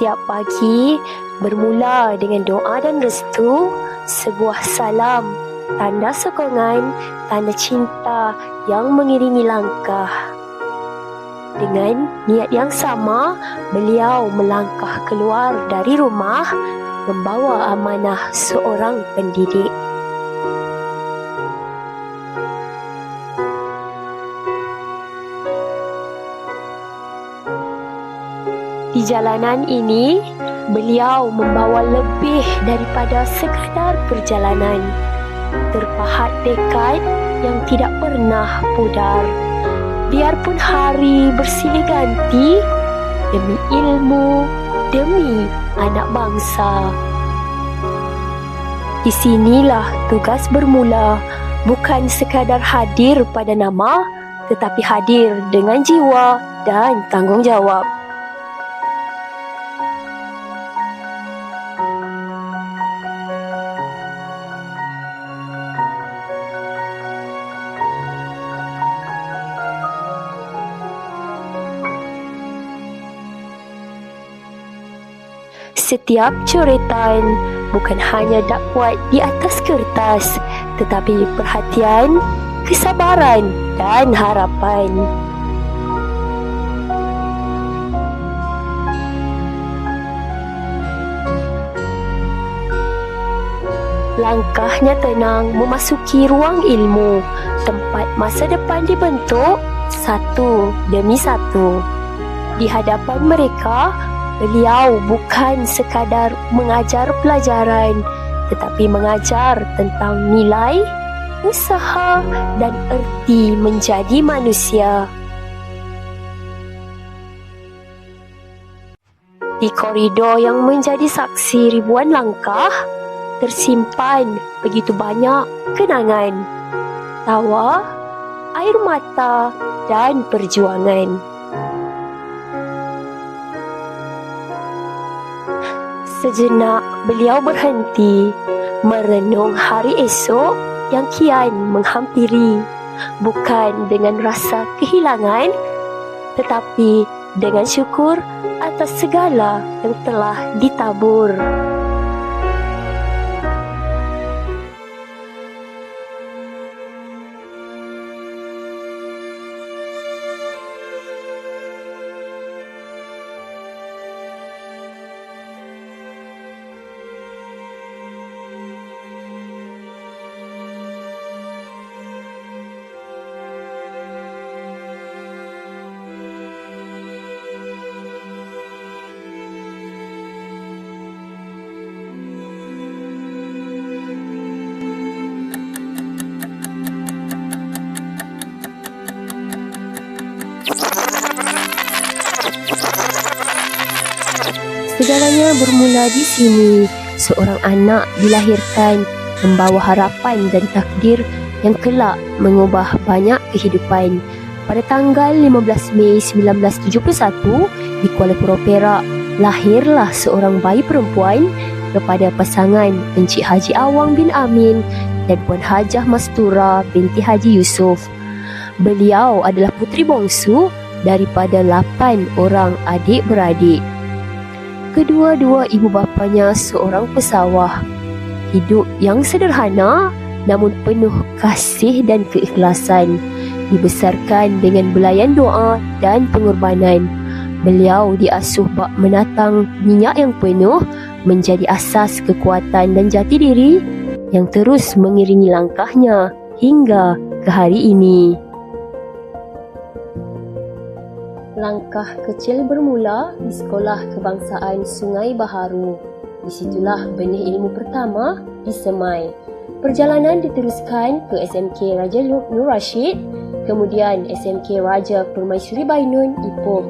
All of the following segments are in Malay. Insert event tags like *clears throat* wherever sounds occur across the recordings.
Setiap pagi bermula dengan doa dan restu, sebuah salam, tanda sokongan, tanda cinta yang mengiringi langkah. Dengan niat yang sama, beliau melangkah keluar dari rumah membawa amanah seorang pendidik. Di jalanan ini, beliau membawa lebih daripada sekadar perjalanan. Terpahat tekad yang tidak pernah pudar. Biarpun hari bersilih ganti, demi ilmu, demi anak bangsa. Di sinilah tugas bermula, bukan sekadar hadir pada nama, tetapi hadir dengan jiwa dan tanggungjawab. Setiap coretan bukan hanya dakwat di atas kertas, tetapi perhatian, kesabaran dan harapan. Langkahnya tenang memasuki ruang ilmu, tempat masa depan dibentuk satu demi satu. Di hadapan mereka, beliau bukan sekadar mengajar pelajaran, tetapi mengajar tentang nilai, usaha dan erti menjadi manusia. Di koridor yang menjadi saksi ribuan langkah, tersimpan begitu banyak kenangan, tawa, air mata dan perjuangan. Sejenak beliau berhenti merenung hari esok yang kian menghampiri bukan dengan rasa kehilangan tetapi dengan syukur atas segala yang telah ditabur. Bermula di sini. Seorang anak dilahirkan membawa harapan dan takdir yang kelak mengubah banyak kehidupan. Pada tanggal 15 Mei 1971 di Kuala Perak, lahirlah seorang bayi perempuan kepada pasangan Encik Haji Awang bin Amin dan Puan Hajah Mastura binti Haji Yusof. Beliau adalah puteri bongsu daripada lapan orang adik-beradik. Kedua-dua ibu bapanya seorang pesawah. Hidup yang sederhana namun penuh kasih dan keikhlasan. Dibesarkan dengan belayan doa dan pengorbanan. Beliau diasuh bak menatang minyak yang penuh menjadi asas kekuatan dan jati diri yang terus mengiringi langkahnya hingga ke hari ini. Langkah kecil bermula di Sekolah Kebangsaan Sungai Baharu. Di situlah benih ilmu pertama disemai. Perjalanan diteruskan ke SMK Raja Nur Rashid, kemudian SMK Raja Permaisuri Bainun Ipoh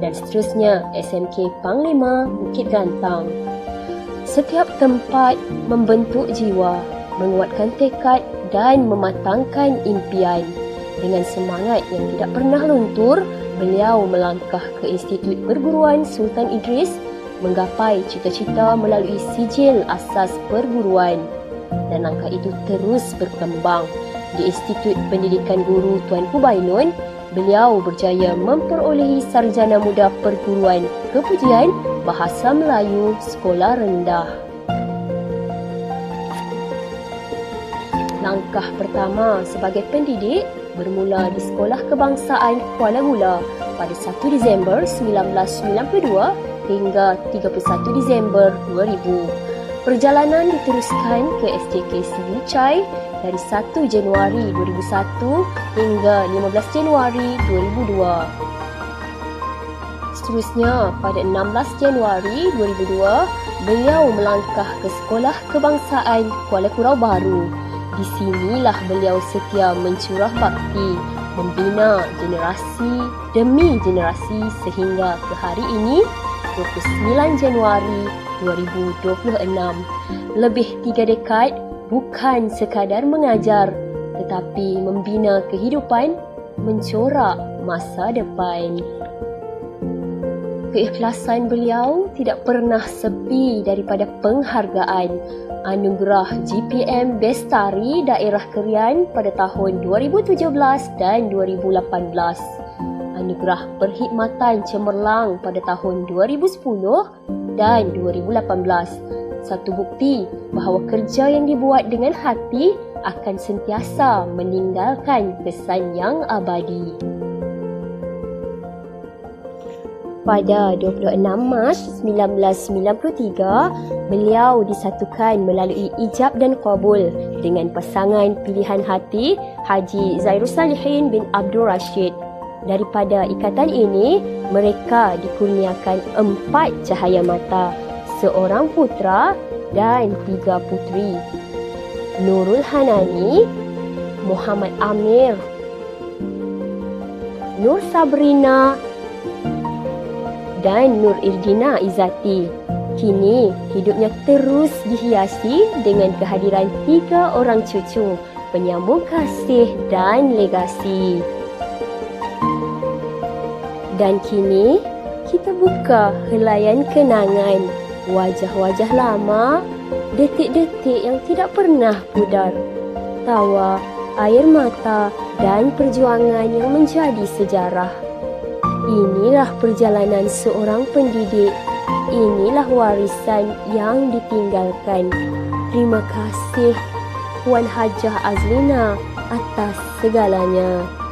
dan seterusnya SMK Panglima Bukit Gantang. Setiap tempat membentuk jiwa, menguatkan tekad dan mematangkan impian. Dengan semangat yang tidak pernah luntur, beliau melangkah ke Institut Perguruan Sultan Idris menggapai cita-cita melalui sijil asas perguruan dan langkah itu terus berkembang di Institut Pendidikan Guru Tuan Pubainun beliau berjaya memperolehi sarjana muda perguruan kepujian Bahasa Melayu Sekolah Rendah. Langkah pertama sebagai pendidik bermula di Sekolah Kebangsaan Kuala Mula pada 1 Disember 1992 hingga 31 Disember 2000. Perjalanan diteruskan ke SJK Sibu Chai dari 1 Januari 2001 hingga 15 Januari 2002. Seterusnya, pada 16 Januari 2002, beliau melangkah ke Sekolah Kebangsaan Kuala Kurau Baru. Di sinilah beliau setia mencurah bakti, membina generasi demi generasi sehingga ke hari ini, 29 Januari 2026. Lebih tiga dekad bukan sekadar mengajar tetapi membina kehidupan, mencorak masa depan. Keikhlasan beliau tidak pernah sepi daripada penghargaan anugerah GPM Bestari Daerah Kerian pada tahun 2017 dan 2018 anugerah perkhidmatan cemerlang pada tahun 2010 dan 2018. Satu bukti bahawa kerja yang dibuat dengan hati akan sentiasa meninggalkan kesan yang abadi. Pada 26 Mac 1993, beliau disatukan melalui ijab dan kabul dengan pasangan pilihan hati Haji Zairul Salihin bin Abdul Rashid Daripada ikatan ini, mereka dikurniakan empat cahaya mata, seorang putra dan tiga putri. Nurul Hanani, Muhammad Amir, Nur Sabrina dan Nur Irdina Izati. Kini hidupnya terus dihiasi dengan kehadiran tiga orang cucu, penyambung kasih dan legasi. Dan kini kita buka helaian kenangan wajah-wajah lama, detik-detik yang tidak pernah pudar. Tawa, air mata dan perjuangan yang menjadi sejarah. Inilah perjalanan seorang pendidik. Inilah warisan yang ditinggalkan. Terima kasih Puan Hajah Azlina atas segalanya.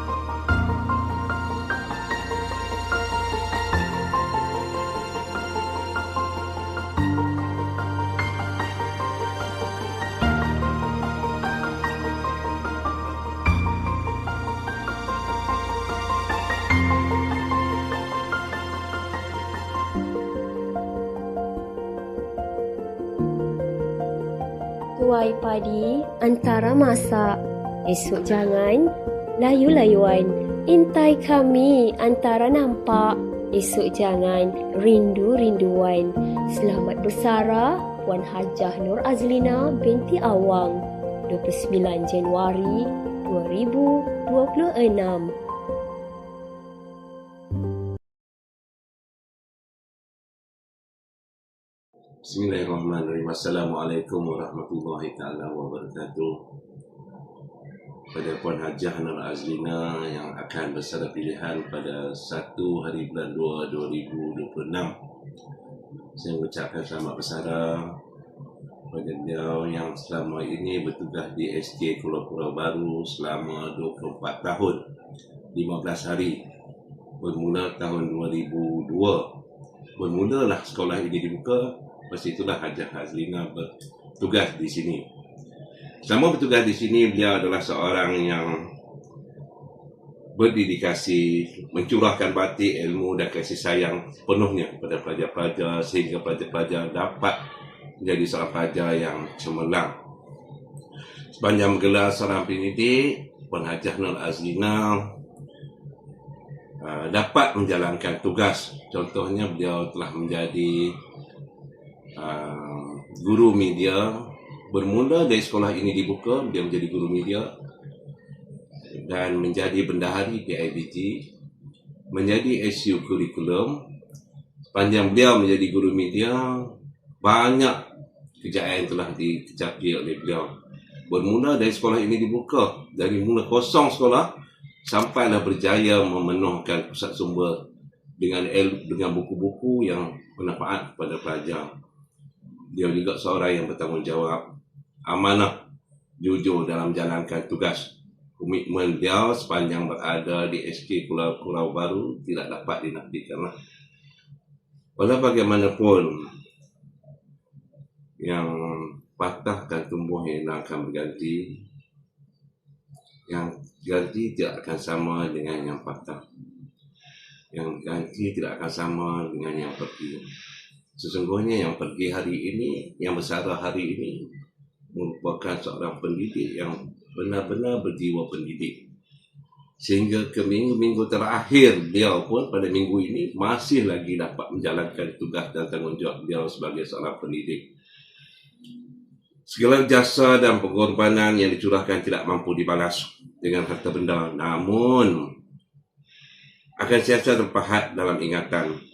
Tuai padi antara masak. Esok jangan layu-layuan. Intai kami antara nampak. Esok jangan rindu-rinduan. Selamat bersara Puan Hajah Nur Azlina binti Awang. 29 Januari 2026. Bismillahirrahmanirrahim. Assalamualaikum warahmatullahi taala wabarakatuh. Pada Puan Hajah Nur Azlina yang akan bersara pilihan pada 1 hari bulan 2 2026. Saya mengucapkan selamat bersara pada beliau yang selama ini bertugas di SK Pulau Pulau Baru selama 24 tahun 15 hari bermula tahun 2002 bermulalah sekolah ini dibuka Lepas itulah Hajah Hazlina bertugas di sini. Selama bertugas di sini, beliau adalah seorang yang berdedikasi, mencurahkan batik ilmu dan kasih sayang penuhnya kepada pelajar-pelajar sehingga pelajar-pelajar dapat menjadi seorang pelajar yang cemerlang. Sepanjang gelar seorang pendidik, Puan Hajah Nur Azlina uh, dapat menjalankan tugas. Contohnya beliau telah menjadi uh, guru media bermula dari sekolah ini dibuka dia menjadi guru media dan menjadi bendahari di IBG menjadi SU kurikulum sepanjang beliau menjadi guru media banyak kejayaan telah dicapai oleh beliau bermula dari sekolah ini dibuka dari mula kosong sekolah sampailah berjaya memenuhkan pusat sumber dengan dengan buku-buku yang bermanfaat kepada pelajar. Dia juga seorang yang bertanggungjawab, amanah, jujur dalam menjalankan tugas. Komitmen dia sepanjang berada di SK Pulau Pulau Baru tidak dapat dinafikan. Walau bagaimanapun yang patah dan tumbuh yang akan berganti yang ganti tidak akan sama dengan yang patah. Yang ganti tidak akan sama dengan yang pergi. Sesungguhnya yang pergi hari ini, yang bersara hari ini, merupakan seorang pendidik yang benar-benar berjiwa pendidik. Sehingga ke minggu-minggu terakhir dia pun pada minggu ini masih lagi dapat menjalankan tugas dan tanggungjawab dia sebagai seorang pendidik. Segala jasa dan pengorbanan yang dicurahkan tidak mampu dibalas dengan harta benda. Namun, akan siasa terpahat dalam ingatan.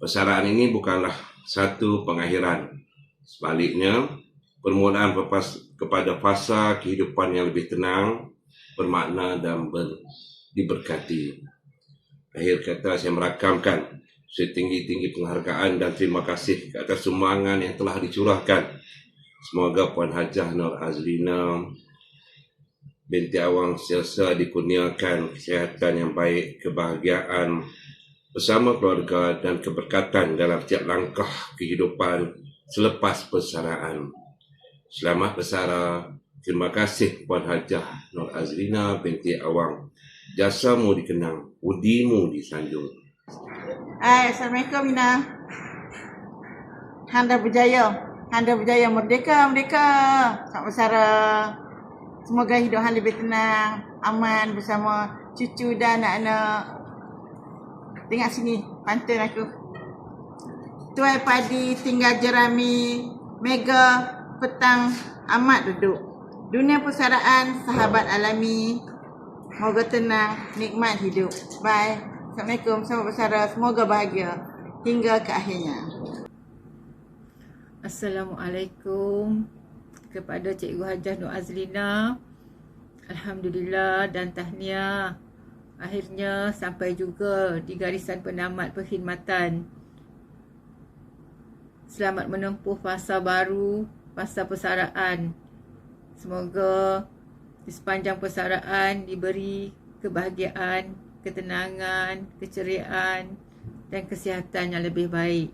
Persaraan ini bukanlah satu pengakhiran. Sebaliknya, permulaan kepada fasa kehidupan yang lebih tenang, bermakna dan ber, diberkati. Akhir kata saya merakamkan setinggi-tinggi penghargaan dan terima kasih ke atas sumbangan yang telah dicurahkan Semoga Puan Hajah Nur Azlina binti Awang Siasa dikurniakan kesihatan yang baik, kebahagiaan bersama keluarga dan keberkatan dalam setiap langkah kehidupan selepas persaraan. Selamat bersara. Terima kasih Puan Hajah Nur Azlina binti Awang. Jasamu dikenang, udimu disanjung. Hai, Assalamualaikum Ina. Handa berjaya. Anda berjaya merdeka, merdeka. Selamat bersara. Semoga hidup anda lebih tenang, aman bersama cucu dan anak-anak. Tengok sini, pantun aku. Tuai padi tinggal jerami, mega petang amat duduk. Dunia persaraan, sahabat alami. Moga tenang, nikmat hidup. Bye. Assalamualaikum, selamat bersara. Semoga bahagia hingga ke akhirnya. Assalamualaikum kepada Cikgu Hajah Nur Azlina. Alhamdulillah dan tahniah. Akhirnya sampai juga di garisan penamat perkhidmatan. Selamat menempuh fasa baru, fasa persaraan. Semoga di sepanjang persaraan diberi kebahagiaan, ketenangan, keceriaan dan kesihatan yang lebih baik.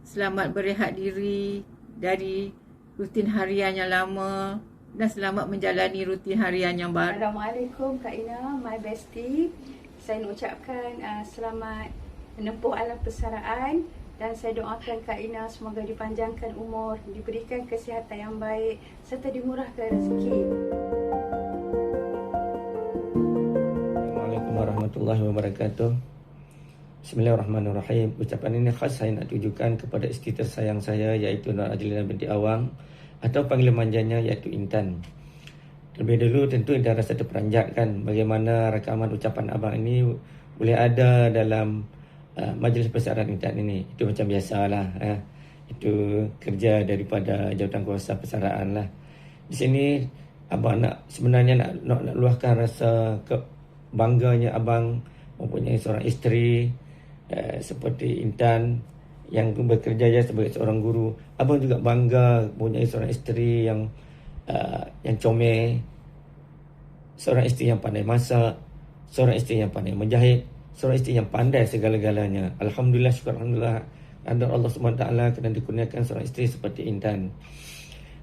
Selamat berehat diri dari rutin harian yang lama dan selamat menjalani rutin harian yang baru. Assalamualaikum Kak Ina, my bestie. Saya nak ucapkan uh, selamat menempuh alam persaraan dan saya doakan Kak Ina semoga dipanjangkan umur, diberikan kesihatan yang baik serta dimurahkan rezeki. Assalamualaikum warahmatullahi wabarakatuh. Bismillahirrahmanirrahim. Ucapan ini khas saya nak tujukan kepada isteri tersayang saya iaitu Nur Ajlina binti Awang atau panggilan manjanya iaitu Intan. Lebih dulu tentu dah rasa terperanjat kan bagaimana rakaman ucapan abang ini boleh ada dalam uh, majlis persaraan Intan ini. Itu macam biasalah. Eh. Itu kerja daripada jawatan kuasa persaraan lah. Di sini abang nak sebenarnya nak, nak, nak luahkan rasa kebangganya abang mempunyai seorang isteri uh, seperti Intan yang bekerja sebagai seorang guru. Abang juga bangga punya seorang isteri yang uh, yang comel. Seorang isteri yang pandai masak, seorang isteri yang pandai menjahit, seorang isteri yang pandai segala-galanya. Alhamdulillah syukur alhamdulillah ada Allah SWT kena dikurniakan seorang isteri seperti Intan.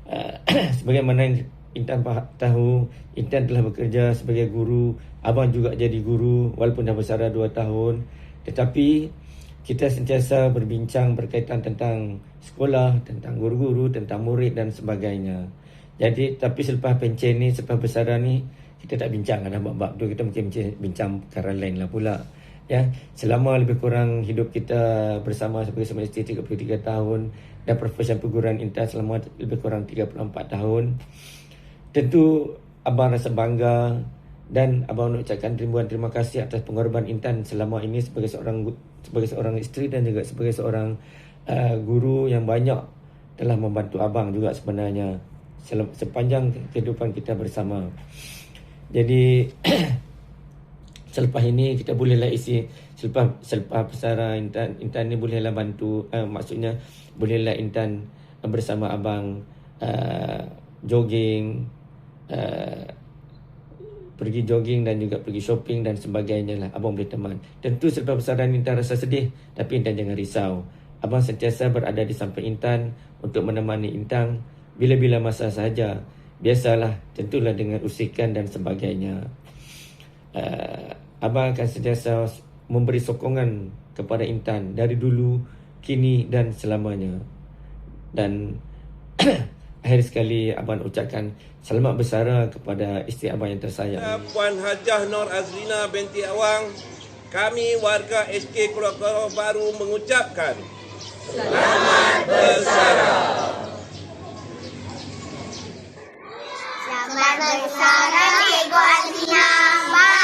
Uh, *clears throat* sebagaimana Intan tahu Intan telah bekerja sebagai guru, abang juga jadi guru walaupun dah bersara 2 tahun. Tetapi kita sentiasa berbincang berkaitan tentang sekolah, tentang guru-guru, tentang murid dan sebagainya. Jadi tapi selepas pencen ni, selepas besaran ni, kita tak bincang lah bab-bab tu. Kita mungkin bincang perkara lain lah pula. Ya, selama lebih kurang hidup kita bersama sebagai sama isteri 33 tahun dan profesion perguruan intan selama lebih kurang 34 tahun. Tentu abang rasa bangga dan abang nak ucapkan ribuan terima kasih atas pengorbanan Intan selama ini sebagai seorang sebagai seorang isteri dan juga sebagai seorang uh, guru yang banyak telah membantu abang juga sebenarnya sepanjang kehidupan kita bersama. Jadi *clears throat* selepas ini kita bolehlah isi selepas selepas pesara Intan Intan ni bolehlah bantu uh, maksudnya bolehlah Intan bersama abang uh, jogging uh, pergi jogging dan juga pergi shopping dan sebagainya lah abang boleh teman. Tentu selepas besaran Intan rasa sedih tapi Intan jangan risau. Abang sentiasa berada di samping Intan untuk menemani Intan bila-bila masa sahaja. Biasalah tentulah dengan usikan dan sebagainya. Uh, abang akan sentiasa memberi sokongan kepada Intan dari dulu kini dan selamanya. Dan *clears throat* Akhir sekali Abang ucapkan selamat bersara kepada isteri Abang yang tersayang. Ya, Puan Hajah Nur Azrina binti Awang, kami warga SK Kulau Baru mengucapkan selamat bersara. Selamat bersara Cikgu Azrina. Bye.